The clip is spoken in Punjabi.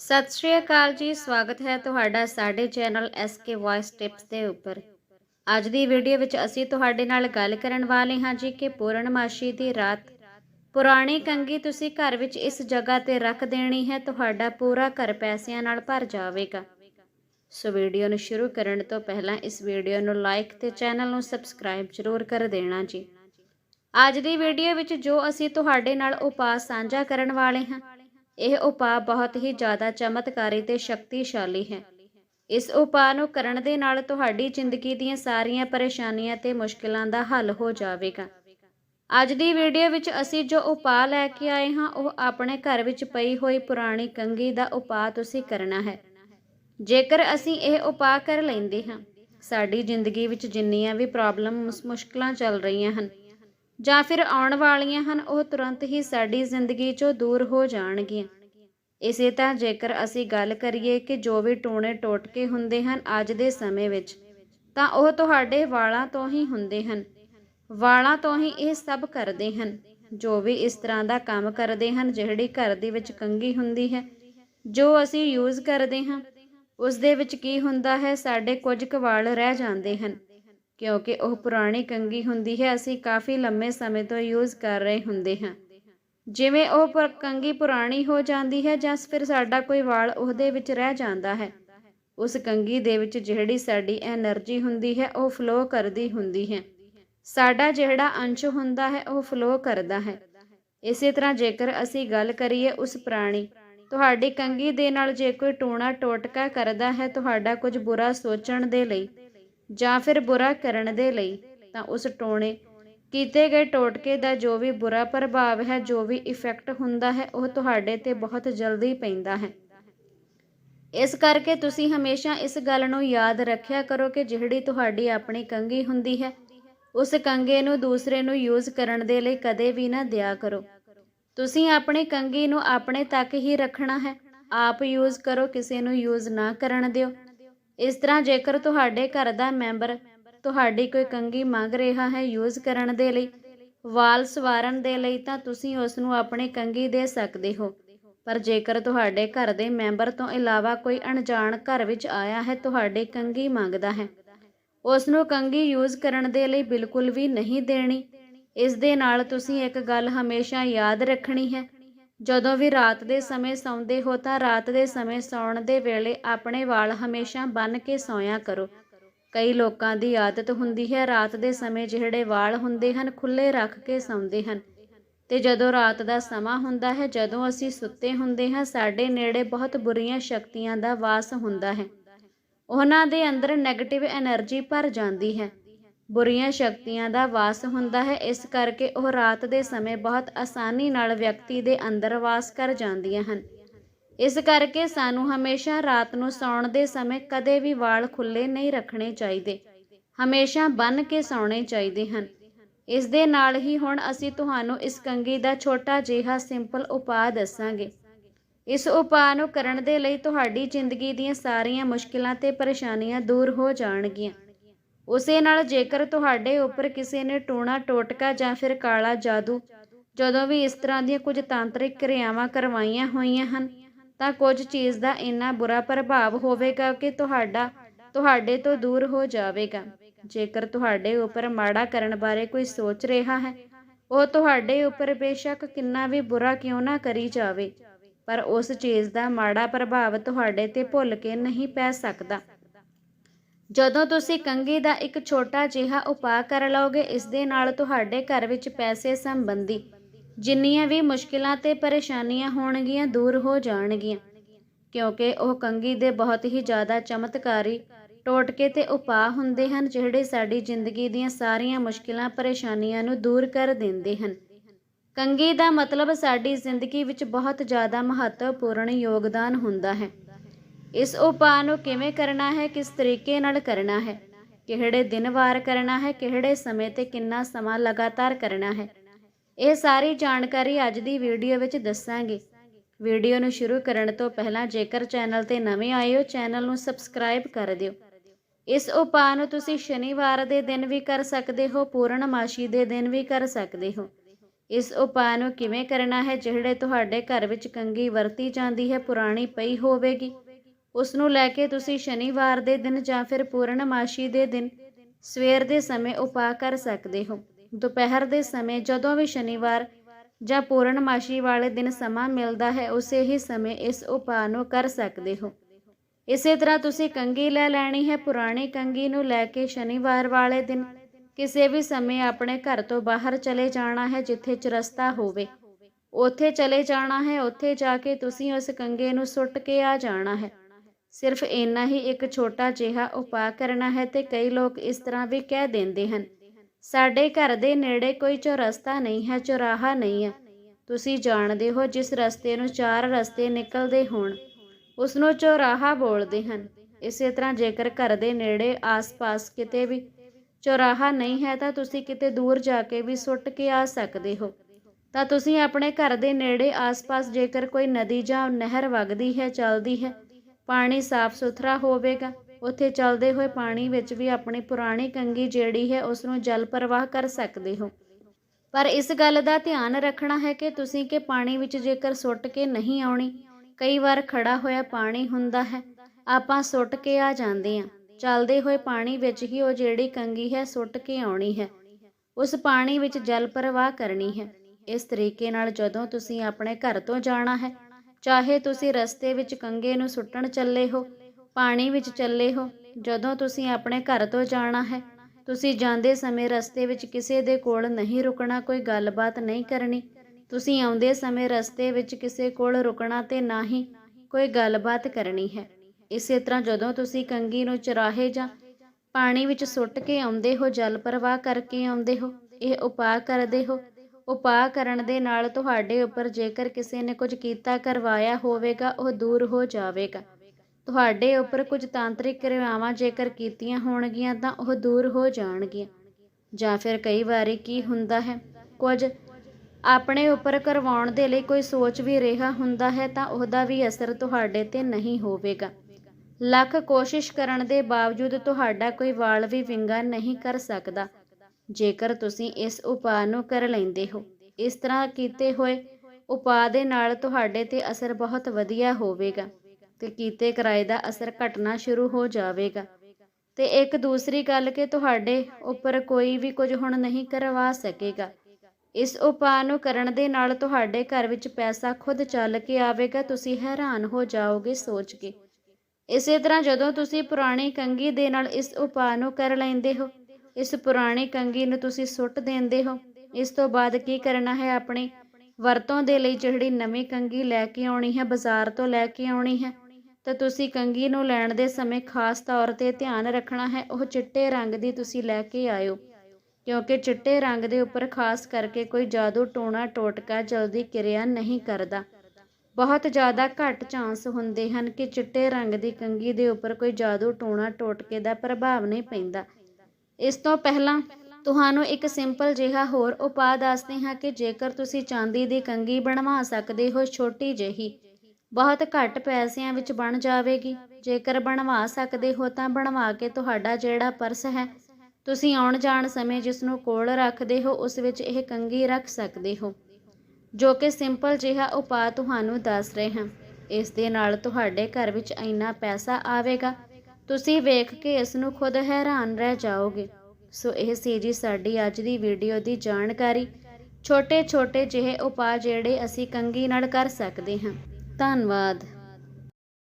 ਸਤਿ ਸ਼੍ਰੀ ਅਕਾਲ ਜੀ, ਸਵਾਗਤ ਹੈ ਤੁਹਾਡਾ ਸਾਡੇ ਚੈਨਲ SK ਵੌਇਸ ਟਿਪਸ ਦੇ ਉੱਪਰ। ਅੱਜ ਦੀ ਵੀਡੀਓ ਵਿੱਚ ਅਸੀਂ ਤੁਹਾਡੇ ਨਾਲ ਗੱਲ ਕਰਨ ਵਾਲੇ ਹਾਂ ਜੀ ਕਿ ਪੂਰਨਮਾਸ਼ੀ ਦੀ ਰਾਤ। ਪੁਰਾਣੀ ਕੰਗੀ ਤੁਸੀਂ ਘਰ ਵਿੱਚ ਇਸ ਜਗ੍ਹਾ ਤੇ ਰੱਖ ਦੇਣੀ ਹੈ, ਤੁਹਾਡਾ ਪੂਰਾ ਘਰ ਪੈਸਿਆਂ ਨਾਲ ਭਰ ਜਾਵੇਗਾ। ਸੋ ਵੀਡੀਓ ਨੂੰ ਸ਼ੁਰੂ ਕਰਨ ਤੋਂ ਪਹਿਲਾਂ ਇਸ ਵੀਡੀਓ ਨੂੰ ਲਾਈਕ ਤੇ ਚੈਨਲ ਨੂੰ ਸਬਸਕ੍ਰਾਈਬ ਜ਼ਰੂਰ ਕਰ ਦੇਣਾ ਜੀ। ਅੱਜ ਦੀ ਵੀਡੀਓ ਵਿੱਚ ਜੋ ਅਸੀਂ ਤੁਹਾਡੇ ਨਾਲ ਉਪਾਅ ਸਾਂਝਾ ਕਰਨ ਵਾਲੇ ਹਾਂ ਇਹ ਉਪਾਅ ਬਹੁਤ ਹੀ ਜ਼ਿਆਦਾ ਚਮਤਕਾਰੀ ਤੇ ਸ਼ਕਤੀਸ਼ਾਲੀ ਹੈ। ਇਸ ਉਪਾਅ ਨੂੰ ਕਰਨ ਦੇ ਨਾਲ ਤੁਹਾਡੀ ਜ਼ਿੰਦਗੀ ਦੀਆਂ ਸਾਰੀਆਂ ਪਰੇਸ਼ਾਨੀਆਂ ਤੇ ਮੁਸ਼ਕਲਾਂ ਦਾ ਹੱਲ ਹੋ ਜਾਵੇਗਾ। ਅੱਜ ਦੀ ਵੀਡੀਓ ਵਿੱਚ ਅਸੀਂ ਜੋ ਉਪਾਅ ਲੈ ਕੇ ਆਏ ਹਾਂ, ਉਹ ਆਪਣੇ ਘਰ ਵਿੱਚ ਪਈ ਹੋਈ ਪੁਰਾਣੀ ਕੰਗੀ ਦਾ ਉਪਾਅ ਤੁਸੀਂ ਕਰਨਾ ਹੈ। ਜੇਕਰ ਅਸੀਂ ਇਹ ਉਪਾਅ ਕਰ ਲੈਂਦੇ ਹਾਂ, ਸਾਡੀ ਜ਼ਿੰਦਗੀ ਵਿੱਚ ਜਿੰਨੀਆਂ ਵੀ ਪ੍ਰੋਬਲਮ ਮੁਸ਼ਕਲਾਂ ਚੱਲ ਰਹੀਆਂ ਹਨ ਜਾਂ ਫਿਰ ਆਉਣ ਵਾਲੀਆਂ ਹਨ, ਉਹ ਤੁਰੰਤ ਹੀ ਸਾਡੀ ਜ਼ਿੰਦਗੀ 'ਚੋਂ ਦੂਰ ਹੋ ਜਾਣਗੀਆਂ। ਇਸੇ ਤਰ੍ਹਾਂ ਜੇਕਰ ਅਸੀਂ ਗੱਲ ਕਰੀਏ ਕਿ ਜੋ ਵੀ ਟੂਣੇ ਟੋਟਕੇ ਹੁੰਦੇ ਹਨ ਅੱਜ ਦੇ ਸਮੇਂ ਵਿੱਚ, ਤਾਂ ਉਹ ਤੁਹਾਡੇ ਵਾਲਾਂ ਤੋਂ ਹੀ ਹੁੰਦੇ ਹਨ। ਵਾਲਾਂ ਤੋਂ ਹੀ ਇਹ ਸਭ ਕਰਦੇ ਹਨ। ਜੋ ਵੀ ਇਸ ਤਰ੍ਹਾਂ ਦਾ ਕੰਮ ਕਰਦੇ ਹਨ, ਜਿਹੜੀ ਘਰ ਦੇ ਵਿੱਚ ਕੰਗੀ ਹੁੰਦੀ ਹੈ, ਜੋ ਅਸੀਂ ਯੂਜ਼ ਕਰਦੇ ਹਾਂ, ਉਸ ਦੇ ਵਿੱਚ ਕੀ ਹੁੰਦਾ ਹੈ, ਸਾਡੇ ਕੁਝ ਕੁ ਵਾਲ ਰਹਿ ਜਾਂਦੇ ਹਨ। ਕਿਉਂਕਿ ਉਹ ਪੁਰਾਣੀ ਕੰਗੀ ਹੁੰਦੀ ਹੈ, ਅਸੀਂ ਕਾਫੀ ਲੰਮੇ ਸਮੇਂ ਤੋਂ ਯੂਜ਼ ਕਰ ਰਹੇ ਹੁੰਦੇ ਹਾਂ। ਜਿਵੇਂ ਉਹ ਕੰਗੀ ਪੁਰਾਣੀ ਹੋ ਜਾਂਦੀ ਹੈ ਜਾਂ ਫਿਰ ਸਾਡਾ ਕੋਈ ਵਾਲ ਉਹਦੇ ਵਿੱਚ ਰਹਿ ਜਾਂਦਾ ਹੈ। ਉਸ ਕੰਗੀ ਦੇ ਵਿੱਚ ਜਿਹੜੀ ਸਾਡੀ એનર્ਜੀ ਹੁੰਦੀ ਹੈ, ਉਹ ਫਲੋ ਕਰਦੀ ਹੁੰਦੀ ਹੈ। ਸਾਡਾ ਜਿਹੜਾ ਅੰਸ਼ ਹੁੰਦਾ ਹੈ, ਉਹ ਫਲੋ ਕਰਦਾ ਹੈ। ਇਸੇ ਤਰ੍ਹਾਂ ਜੇਕਰ ਅਸੀਂ ਗੱਲ ਕਰੀਏ ਉਸ ਪ੍ਰਾਣੀ, ਤੁਹਾਡੀ ਕੰਗੀ ਦੇ ਨਾਲ ਜੇ ਕੋਈ ਟੋਣਾ ਟੋਟਕਾ ਕਰਦਾ ਹੈ, ਤੁਹਾਡਾ ਕੁਝ ਬੁਰਾ ਸੋਚਣ ਦੇ ਲਈ ਜਾਂ ਫਿਰ ਬੁਰਾ ਕਰਨ ਦੇ ਲਈ ਤਾਂ ਉਸ ਟੋਣੇ, ਕੀਤੇ ਗਏ ਟੋਟਕੇ ਦਾ ਜੋ ਵੀ ਬੁਰਾ ਪ੍ਰਭਾਵ ਹੈ, ਜੋ ਵੀ ਇਫੈਕਟ ਹੁੰਦਾ ਹੈ, ਉਹ ਤੁਹਾਡੇ ਤੇ ਬਹੁਤ ਜਲਦੀ ਪੈਂਦਾ ਹੈ। ਇਸ ਕਰਕੇ ਤੁਸੀਂ ਹਮੇਸ਼ਾ ਇਸ ਗੱਲ ਨੂੰ ਯਾਦ ਰੱਖਿਆ ਕਰੋ ਕਿ ਜਿਹੜੀ ਤੁਹਾਡੀ ਆਪਣੀ ਕੰਗੀ ਹੁੰਦੀ ਹੈ, ਉਸ ਕੰਗੇ ਨੂੰ ਦੂਸਰੇ ਨੂੰ ਯੂਜ਼ ਕਰਨ ਦੇ ਲਈ ਕਦੇ ਵੀ ਨਾ ਦਿਆ ਕਰੋ। ਤੁਸੀਂ ਆਪਣੀ ਕੰਗੀ ਨੂੰ ਆਪਣੇ ਤੱਕ ਹੀ ਰੱਖਣਾ ਹੈ, ਆਪ ਯੂਜ਼ ਕਰੋ, ਕਿਸੇ ਨੂੰ ਯੂਜ਼ ਨਾ ਕਰਨ ਦਿਓ। ਇਸ ਤਰ੍ਹਾਂ ਜੇਕਰ ਤੁਹਾਡੇ ਘਰ ਦਾ ਮੈਂਬਰ ਤੁਹਾਡੀ ਕੋਈ ਕੰਗੀ ਮੰਗ ਰਿਹਾ ਹੈ ਯੂਜ਼ ਕਰਨ ਦੇ ਲਈ, ਵਾਲ ਸਵਾਰਨ ਦੇ ਲਈ, ਤਾਂ ਤੁਸੀਂ ਉਸ ਨੂੰ ਆਪਣੀ ਕੰਗੀ ਦੇ ਸਕਦੇ ਹੋ। ਪਰ ਜੇਕਰ ਤੁਹਾਡੇ ਘਰ ਦੇ ਮੈਂਬਰ ਤੋਂ ਇਲਾਵਾ ਕੋਈ ਅਣਜਾਣ ਘਰ ਵਿੱਚ ਆਇਆ ਹੈ, ਤੁਹਾਡੇ ਕੰਗੀ ਮੰਗਦਾ ਹੈ। ਉਸ ਨੂੰ ਕੰਗੀ ਯੂਜ਼ ਕਰਨ ਦੇ ਲਈ ਬਿਲਕੁਲ ਵੀ ਨਹੀਂ ਦੇਣੀ। ਇਸ ਦੇ ਨਾਲ ਤੁਸੀਂ ਇੱਕ ਗੱਲ ਹਮੇਸ਼ਾ ਯਾਦ ਰੱਖਣੀ ਹੈ ਜਦੋਂ ਵੀ ਰਾਤ ਦੇ ਸਮੇਂ ਸੌਂਦੇ ਹੋ ਤਾਂ ਰਾਤ ਦੇ ਸਮੇਂ ਸੌਣ ਦੇ ਵੇਲੇ ਆਪਣੇ ਵਾਲ ਹਮੇਸ਼ਾ ਬੰਨ ਕੇ ਸੌਇਆ ਕਰੋ। ਕਈ ਲੋਕਾਂ ਦੀ ਆਦਤ ਹੁੰਦੀ ਹੈ ਰਾਤ ਦੇ ਸਮੇਂ ਜਿਹੜੇ ਵਾਲ ਹੁੰਦੇ ਹਨ ਖੁੱਲੇ ਰੱਖ ਕੇ ਸੌਂਦੇ ਹਨ। ਤੇ ਜਦੋਂ ਰਾਤ ਦਾ ਸਮਾਂ ਹੁੰਦਾ ਹੈ, ਜਦੋਂ ਅਸੀਂ ਸੁੱਤੇ ਹੁੰਦੇ ਹਾਂ, ਸਾਡੇ ਨੇੜੇ ਬਹੁਤ ਬੁਰੀਆਂ ਸ਼ਕਤੀਆਂ ਦਾ ਵਾਸ ਹੁੰਦਾ ਹੈ। ਉਹਨਾਂ ਦੇ ਅੰਦਰ 네ਗੇਟਿਵ એનર્ਜੀ ਭਰ ਜਾਂਦੀ ਹੈ। ਬੁਰੀਆਂ ਸ਼ਕਤੀਆਂ ਦਾ ਵਾਸ ਹੁੰਦਾ ਹੈ, ਇਸ ਕਰਕੇ ਉਹ ਰਾਤ ਦੇ ਸਮੇਂ ਬਹੁਤ ਆਸਾਨੀ ਨਾਲ ਵਿਅਕਤੀ ਦੇ ਅੰਦਰ ਵਾਸ ਕਰ ਜਾਂਦੀਆਂ ਹਨ। ਇਸ ਕਰਕੇ ਸਾਨੂੰ ਹਮੇਸ਼ਾ ਰਾਤ ਨੂੰ ਸੌਣ ਦੇ ਸਮੇਂ ਕਦੇ ਵੀ ਵਾਲ ਖੁੱਲੇ ਨਹੀਂ ਰੱਖਣੇ ਚਾਹੀਦੇ। ਹਮੇਸ਼ਾ ਬੰਨ ਕੇ ਸੌਣੇ ਚਾਹੀਦੇ ਹਨ। ਇਸ ਦੇ ਨਾਲ ਹੀ ਹੁਣ ਅਸੀਂ ਤੁਹਾਨੂੰ ਇਸ ਕੰਗੀ ਦਾ ਛੋਟਾ ਜਿਹਾ ਸਿੰਪਲ ਉਪਾਅ ਦੱਸਾਂਗੇ। ਇਸ ਉਪਾਅ ਨੂੰ ਕਰਨ ਦੇ ਲਈ ਤੁਹਾਡੀ ਜ਼ਿੰਦਗੀ ਦੀਆਂ ਸਾਰੀਆਂ ਮੁਸ਼ਕਿਲਾਂ ਤੇ ਪਰੇਸ਼ਾਨੀਆਂ ਦੂਰ ਹੋ ਜਾਣਗੀਆਂ। ਉਸੇ ਨਾਲ ਜੇਕਰ ਤੁਹਾਡੇ ਉੱਪਰ ਕਿਸੇ ਨੇ ਟੂਣਾ, ਟੋਟਕਾ ਜਾਂ ਫਿਰ ਕਾਲਾ ਜਾਦੂ, ਜਦੋਂ ਵੀ ਇਸ ਤਰ੍ਹਾਂ ਦੀਆਂ ਕੁਝ ਤਾਂਤਰਿਕ ਕਿਰਿਆਵਾਂ ਕਰਵਾਈਆਂ ਹੋਈਆਂ ਹਨ, ਤਾਂ ਕੁਝ ਚੀਜ਼ ਦਾ ਇੰਨਾ ਬੁਰਾ ਪ੍ਰਭਾਵ ਹੋਵੇਗਾ ਕਿ ਤੁਹਾਡਾ, ਤੁਹਾਡੇ ਤੋਂ ਦੂਰ ਹੋ ਜਾਵੇਗਾ। ਜੇਕਰ ਤੁਹਾਡੇ ਉੱਪਰ ਮਾੜਾ ਕਰਨ ਬਾਰੇ ਕੋਈ ਸੋਚ ਰਿਹਾ ਹੈ, ਉਹ ਤੁਹਾਡੇ ਉੱਪਰ ਬੇਸ਼ੱਕ ਕਿੰਨਾ ਵੀ ਬੁਰਾ ਕਿਉਂ ਨਾ ਕਰੀ ਜਾਵੇ, ਪਰ ਉਸ ਚੀਜ਼ ਦਾ ਮਾੜਾ ਪ੍ਰਭਾਵ ਤੁਹਾਡੇ ਤੇ ਭੁੱਲ ਕੇ ਨਹੀਂ ਪੈ ਸਕਦਾ। ਜਦੋਂ ਤੁਸੀਂ ਕੰਘੀ ਦਾ ਇੱਕ ਛੋਟਾ ਜਿਹਾ ਉਪਾਅ ਕਰ ਲਓਗੇ, ਇਸ ਦੇ ਨਾਲ ਤੁਹਾਡੇ ਘਰ ਵਿੱਚ ਪੈਸੇ ਸੰਬੰਧੀ ਜਿੰਨੀਆਂ ਵੀ ਮੁਸ਼ਕਿਲਾਂ ਤੇ ਪਰੇਸ਼ਾਨੀਆਂ ਹੋਣਗੀਆਂ, ਦੂਰ ਹੋ ਜਾਣਗੀਆਂ। ਕਿਉਂਕਿ ਉਹ ਕੰਘੀ ਦੇ ਬਹੁਤ ਹੀ ਜ਼ਿਆਦਾ ਚਮਤਕਾਰੀ ਟੋਟਕੇ ਤੇ ਉਪਾਅ ਹੁੰਦੇ ਹਨ, ਜਿਹੜੇ ਸਾਡੀ ਜ਼ਿੰਦਗੀ ਦੀਆਂ ਸਾਰੀਆਂ ਮੁਸ਼ਕਿਲਾਂ, ਪਰੇਸ਼ਾਨੀਆਂ ਨੂੰ ਦੂਰ ਕਰ ਦਿੰਦੇ ਹਨ। ਕੰਗੀ ਦਾ ਮਤਲਬ ਸਾਡੀ ਜ਼ਿੰਦਗੀ ਵਿੱਚ ਬਹੁਤ ਜ਼ਿਆਦਾ ਮਹੱਤਵਪੂਰਨ ਯੋਗਦਾਨ ਹੁੰਦਾ ਹੈ। ਇਸ ਉਪਾਅ ਨੂੰ ਕਿਵੇਂ ਕਰਨਾ ਹੈ, ਕਿਸ ਤਰੀਕੇ ਨਾਲ ਕਰਨਾ ਹੈ, ਕਿਹੜੇ ਦਿਨ ਵਾਰ ਕਰਨਾ ਹੈ, ਕਿਹੜੇ ਸਮੇਂ ਤੇ ਕਿੰਨਾ ਸਮਾਂ ਲਗਾਤਾਰ ਕਰਨਾ ਹੈ। ਇਹ ਸਾਰੀ ਜਾਣਕਾਰੀ ਅੱਜ ਦੀ ਵੀਡੀਓ ਵਿੱਚ ਦੱਸਾਂਗੇ। ਵੀਡੀਓ ਨੂੰ ਸ਼ੁਰੂ ਕਰਨ ਤੋਂ ਪਹਿਲਾਂ ਜੇਕਰ ਚੈਨਲ ਤੇ ਨਵੇਂ ਆਏ ਹੋ, ਚੈਨਲ ਨੂੰ ਸਬਸਕ੍ਰਾਈਬ ਕਰ ਦਿਓ। ਇਸ ਉਪਾਅ ਨੂੰ ਤੁਸੀਂ ਸ਼ਨੀਵਾਰ ਦੇ ਦਿਨ ਵੀ ਕਰ ਸਕਦੇ ਹੋ, ਪੂਰਨਮਾਸ਼ੀ ਦੇ ਦਿਨ ਵੀ ਕਰ ਸਕਦੇ ਹੋ। ਇਸ ਉਪਾਅ ਨੂੰ ਕਿਵੇਂ ਕਰਨਾ ਹੈ, ਜਿਹੜੇ ਤੁਹਾਡੇ ਘਰ ਵਿੱਚ ਕੰਗੀ ਵਰਤੀ ਜਾਂਦੀ ਹੈ, ਪੁਰਾਣੀ ਪਈ ਹੋਵੇਗੀ। ਉਸ ਨੂੰ ਲੈ ਕੇ ਤੁਸੀਂ ਸ਼ਨੀਵਾਰ ਦੇ ਦਿਨ ਜਾਂ ਫਿਰ ਪੂਰਨਮਾਸ਼ੀ ਦੇ ਦਿਨ ਸਵੇਰ ਦੇ ਸਮੇਂ ਉਪਾਅ ਕਰ ਸਕਦੇ ਹੋ। ਦੁਪਹਿਰ ਦੇ ਸਮੇਂ ਜਦੋਂ ਵੀ ਸ਼ਨੀਵਾਰ ਜਾਂ ਪੂਰਨਮਾਸ਼ੀ ਵਾਲੇ ਦਿਨ ਸਮਾਂ ਮਿਲਦਾ ਹੈ, ਉਸੇ ਹੀ ਸਮੇਂ ਇਸ ਉਪਾਅ ਨੂੰ ਕਰ ਸਕਦੇ ਹੋ। ਇਸੇ ਤਰ੍ਹਾਂ ਤੁਸੀਂ ਕੰਗੀ ਲੈ ਲੈਣੀ ਹੈ, ਪੁਰਾਣੀ ਕੰਗੀ ਨੂੰ ਲੈ ਕੇ ਸ਼ਨੀਵਾਰ ਵਾਲੇ ਦਿਨ ਕਿਸੇ ਵੀ ਸਮੇਂ ਆਪਣੇ ਘਰ ਤੋਂ ਬਾਹਰ ਚਲੇ ਜਾਣਾ ਹੈ, ਜਿੱਥੇ ਚਰਸਤਾ ਹੋਵੇ। ਉੱਥੇ ਚਲੇ ਜਾਣਾ ਹੈ, ਉੱਥੇ ਜਾ ਕੇ ਤੁਸੀਂ ਉਸ ਕੰਗੇ ਨੂੰ ਸੁੱਟ ਕੇ ਆ ਜਾਣਾ ਹੈ। ਸਿਰਫ ਇੰਨਾ ਹੀ ਇੱਕ ਛੋਟਾ ਜਿਹਾ ਉਪਾਅ ਕਰਨਾ ਹੈ ਤੇ ਕਈ ਲੋਕ ਇਸ ਤਰ੍ਹਾਂ ਵੀ ਕਹਿ ਦਿੰਦੇ ਹਨ, ਸਾਡੇ ਘਰ ਦੇ ਨੇੜੇ ਕੋਈ ਚੌਰਸਤਾ ਨਹੀਂ ਹੈ, ਚੌਰਾਹਾ ਨਹੀਂ ਹੈ। ਤੁਸੀਂ ਜਾਣਦੇ ਹੋ ਜਿਸ ਰਸਤੇ ਨੂੰ ਚਾਰ ਰਸਤੇ ਨਿਕਲਦੇ ਹੋਣ, ਉਸ ਨੂੰ ਚੌਰਾਹਾ ਬੋਲਦੇ ਹਨ। ਇਸੇ ਤਰ੍ਹਾਂ ਜੇਕਰ ਘਰ ਦੇ ਨੇੜੇ ਆਸ-ਪਾਸ ਕਿਤੇ ਵੀ ਚੌਰਾਹਾ ਨਹੀਂ ਹੈ ਤਾਂ ਤੁਸੀਂ ਕਿਤੇ ਦੂਰ ਜਾ ਕੇ ਵੀ ਸੁੱਟ ਕੇ ਆ ਸਕਦੇ ਹੋ। ਤਾਂ ਤੁਸੀਂ ਆਪਣੇ ਘਰ ਦੇ ਨੇੜੇ ਆਸ-ਪਾਸ ਜੇਕਰ ਕੋਈ ਨਦੀ ਜਾਂ ਨਹਿਰ ਵਗਦੀ ਹੈ, ਚੱਲਦੀ ਹੈ ਪਾਣੀ ਸਾਫ਼ ਸੁਥਰਾ ਹੋਵੇਗਾ। ਉੱਥੇ ਚੱਲਦੇ ਹੋਏ ਪਾਣੀ ਵਿੱਚ ਵੀ ਆਪਣੀ ਪੁਰਾਣੀ ਕੰਗੀ ਜਿਹੜੀ ਹੈ ਉਸ ਨੂੰ ਜਲ ਪ੍ਰਵਾਹ ਕਰ ਸਕਦੇ ਹੋ। ਪਰ ਇਸ ਗੱਲ ਦਾ ਧਿਆਨ ਰੱਖਣਾ ਹੈ ਕਿ ਤੁਸੀਂ ਕਿ ਪਾਣੀ ਵਿੱਚ ਜੇਕਰ ਸੁੱਟ ਕੇ ਨਹੀਂ ਆਉਣੀ, ਕਈ ਵਾਰ ਖੜਾ ਹੋਇਆ ਪਾਣੀ ਹੁੰਦਾ ਹੈ, ਆਪਾਂ ਸੁੱਟ ਕੇ ਆ ਜਾਂਦੇ ਹਾਂ। ਚੱਲਦੇ ਹੋਏ ਪਾਣੀ ਵਿੱਚ ਹੀ ਉਹ ਜਿਹੜੀ ਕੰਗੀ ਹੈ, ਸੁੱਟ ਕੇ ਆਉਣੀ ਹੈ। ਉਸ ਪਾਣੀ ਵਿੱਚ ਜਲ ਪ੍ਰਵਾਹ ਕਰਨੀ ਹੈ। ਇਸ ਤਰੀਕੇ ਨਾਲ ਜਦੋਂ ਤੁਸੀਂ ਆਪਣੇ ਘਰ ਤੋਂ ਜਾਣਾ ਹੈ ਚਾਹੇ ਤੁਸੀਂ ਰਸਤੇ ਵਿੱਚ ਕੰਗੇ ਨੂੰ ਸੁੱਟਣ ਚੱਲੇ ਹੋ, ਪਾਣੀ ਵਿੱਚ ਚੱਲੇ ਹੋ, ਜਦੋਂ ਤੁਸੀਂ ਆਪਣੇ ਘਰ ਤੋਂ ਜਾਣਾ ਹੈ, ਤੁਸੀਂ ਜਾਂਦੇ ਸਮੇਂ ਰਸਤੇ ਵਿੱਚ ਕਿਸੇ ਦੇ ਕੋਲ ਨਹੀਂ ਰੁਕਣਾ, ਕੋਈ ਗੱਲਬਾਤ ਨਹੀਂ ਕਰਨੀ। ਤੁਸੀਂ ਆਉਂਦੇ ਸਮੇਂ ਰਸਤੇ ਵਿੱਚ ਕਿਸੇ ਕੋਲ ਰੁਕਣਾ ਤੇ ਨਾ ਹੀ ਕੋਈ ਗੱਲਬਾਤ ਕਰਨੀ ਹੈ। ਇਸੇ ਤਰ੍ਹਾਂ ਜਦੋਂ ਤੁਸੀਂ ਕੰਗੀ ਨੂੰ ਚਰਾਹੇ ਜਾਂ ਪਾਣੀ ਵਿੱਚ ਸੁੱਟ ਕੇ ਆਉਂਦੇ ਹੋ, ਜਲ ਪ੍ਰਵਾਹ ਕਰਕੇ ਆਉਂਦੇ ਹੋ, ਇਹ ਉਪਾਅ ਕਰਦੇ ਹੋ ਉਪਾਅ ਕਰਨ ਦੇ ਨਾਲ ਤੁਹਾਡੇ ਉੱਪਰ ਜੇਕਰ ਕਿਸੇ ਨੇ ਕੁਝ ਕੀਤਾ, ਕਰਵਾਇਆ ਹੋਵੇਗਾ, ਉਹ ਦੂਰ ਹੋ ਜਾਵੇਗਾ। ਤੁਹਾਡੇ ਉੱਪਰ ਕੁਝ ਤਾਂਤਰਿਕ ਕਿਰਿਆਵਾਂ ਜੇਕਰ ਕੀਤੀਆਂ ਹੋਣਗੀਆਂ, ਤਾਂ ਉਹ ਦੂਰ ਹੋ ਜਾਣਗੀਆਂ। ਜਾਂ ਫਿਰ ਕਈ ਵਾਰੀ ਕੀ ਹੁੰਦਾ ਹੈ, ਕੁਝ ਆਪਣੇ ਉੱਪਰ ਕਰਵਾਉਣ ਦੇ ਲਈ ਕੋਈ ਸੋਚ ਵੀ ਰਿਹਾ ਹੁੰਦਾ ਹੈ, ਤਾਂ ਉਹਦਾ ਵੀ ਅਸਰ ਤੁਹਾਡੇ ਤੇ ਨਹੀਂ ਹੋਵੇਗਾ। ਲੱਖ ਕੋਸ਼ਿਸ਼ ਕਰਨ ਦੇ ਬਾਵਜੂਦ ਤੁਹਾਡਾ ਕੋਈ ਵਾਲ ਵੀ ਵਿੰਗਾ ਨਹੀਂ ਕਰ ਸਕਦਾ। ਜੇਕਰ ਤੁਸੀਂ ਇਸ ਉਪਾਅ ਨੂੰ ਕਰ ਲੈਂਦੇ ਹੋ। ਇਸ ਤਰ੍ਹਾਂ ਕੀਤੇ ਹੋਏ ਉਪਾਅ ਦੇ ਨਾਲ ਤੁਹਾਡੇ ਤੇ ਅਸਰ ਬਹੁਤ ਵਧੀਆ ਹੋਵੇਗਾ ਤੇ ਕੀਤੇ ਕਿਰਾਏ ਦਾ ਅਸਰ ਘਟਣਾ ਸ਼ੁਰੂ ਹੋ ਜਾਵੇਗਾ। ਤੇ ਇੱਕ ਦੂਸਰੀ ਗੱਲ ਕਿ ਤੁਹਾਡੇ ਉੱਪਰ ਕੋਈ ਵੀ ਕੁਝ ਹੁਣ ਨਹੀਂ ਕਰਵਾ ਸਕੇਗਾ। ਇਸ ਉਪਾਅ ਨੂੰ ਕਰਨ ਦੇ ਨਾਲ ਤੁਹਾਡੇ ਘਰ ਵਿੱਚ ਪੈਸਾ ਖੁਦ ਚੱਲ ਕੇ ਆਵੇਗਾ, ਤੁਸੀਂ ਹੈਰਾਨ ਹੋ ਜਾਓਗੇ ਸੋਚ ਕੇ। ਇਸੇ ਤਰ੍ਹਾਂ ਜਦੋਂ ਤੁਸੀਂ ਪੁਰਾਣੀ ਕੰਗੀ ਦੇ ਨਾਲ ਇਸ ਉਪਾਅ ਨੂੰ ਕਰ ਲੈਂਦੇ ਹੋ ਇਸ ਪੁਰਾਣੀ ਕੰਗੀ ਨੂੰ ਤੁਸੀਂ ਸੁੱਟ ਦਿੰਦੇ ਹੋ। ਇਸ ਤੋਂ ਬਾਅਦ ਕੀ ਕਰਨਾ ਹੈ ਆਪਣੀ? ਵਰਤੋਂ ਦੇ ਲਈ ਜਿਹੜੀ ਨਵੀਂ ਕੰਗੀ ਲੈ ਕੇ ਆਉਣੀ ਹੈ, ਬਾਜ਼ਾਰ ਤੋਂ ਲੈ ਕੇ ਆਉਣੀ ਹੈ, ਤਾਂ ਤੁਸੀਂ ਕੰਗੀ ਨੂੰ ਲੈਣ ਦੇ ਸਮੇਂ ਖਾਸ ਤੌਰ ਤੇ ਧਿਆਨ ਰੱਖਣਾ ਹੈ, ਉਹ ਚਿੱਟੇ ਰੰਗ ਦੀ ਤੁਸੀਂ ਲੈ ਕੇ ਆਇਓ। ਕਿਉਂਕਿ ਚਿੱਟੇ ਰੰਗ ਦੇ ਉੱਪਰ ਖਾਸ ਕਰਕੇ ਕੋਈ ਜਾਦੂ ਟੋਣਾ, ਟੋਟਕਾ, ਜਲਦੀ ਕਿਰਿਆ ਨਹੀਂ ਕਰਦਾ। ਬਹੁਤ ਜ਼ਿਆਦਾ ਘੱਟ ਚਾਂਸ ਹੁੰਦੇ ਹਨ ਕਿ ਚਿੱਟੇ ਰੰਗ ਦੀ ਕੰਗੀ ਦੇ ਉੱਪਰ ਕੋਈ ਜਾਦੂ ਟੋਣਾ, ਟੋਟਕੇ ਦਾ ਪ੍ਰਭਾਵ ਨਹੀਂ ਪੈਂਦਾ। ਇਸ ਤੋਂ ਪਹਿਲਾਂ ਤੁਹਾਨੂੰ ਇੱਕ ਸਿੰਪਲ ਜਿਹਾ ਹੋਰ ਉਪਾਅ ਦੱਸਦੇ ਹਾਂ ਕਿ ਜੇਕਰ ਤੁਸੀਂ ਚਾਂਦੀ ਦੀ ਕੰਗੀ ਬਣਵਾ ਸਕਦੇ ਹੋ ਛੋਟੀ ਜਿਹੀ, ਬਹੁਤ ਘੱਟ ਪੈਸਿਆਂ ਵਿੱਚ ਬਣ ਜਾਵੇਗੀ। ਜੇਕਰ ਬਣਵਾ ਸਕਦੇ ਹੋ ਤਾਂ ਬਣਵਾ ਕੇ ਤੁਹਾਡਾ ਜਿਹੜਾ ਪਰਸ ਹੈ, ਤੁਸੀਂ ਆਉਣ ਜਾਣ ਸਮੇਂ ਜਿਸ ਨੂੰ ਕੋਲ ਰੱਖਦੇ ਹੋ, ਉਸ ਵਿੱਚ ਇਹ ਕੰਗੀ ਰੱਖ ਸਕਦੇ ਹੋ। ਜੋ ਕਿ ਸਿੰਪਲ ਜਿਹਾ ਉਪਾਅ ਤੁਹਾਨੂੰ ਦੱਸ ਰਹੇ। ਹਾਂ ਇਸ ਦੇ ਨਾਲ ਤੁਹਾਡੇ ਘਰ ਵਿੱਚ ਇੰਨਾ ਪੈਸਾ ਆਵੇਗਾ ਤੁਸੀਂ ਵੇਖ ਕੇ ਇਸ ਨੂੰ ਖੁਦ ਹੈਰਾਨ ਰਹਿ ਜਾਓਗੇ। ਸੋ ਇਹ ਸੀ ਜੀ ਸਾਡੀ ਅੱਜ ਦੀ ਵੀਡੀਓ ਦੀ ਜਾਣਕਾਰੀ। ਛੋਟੇ ਛੋਟੇ ਜਿਹੇ ਉਪਾਅ ਜਿਹੜੇ ਅਸੀਂ ਕੰਗੀ ਨਾਲ ਕਰ ਸਕਦੇ ਹਾਂ। ਧੰਨਵਾਦ।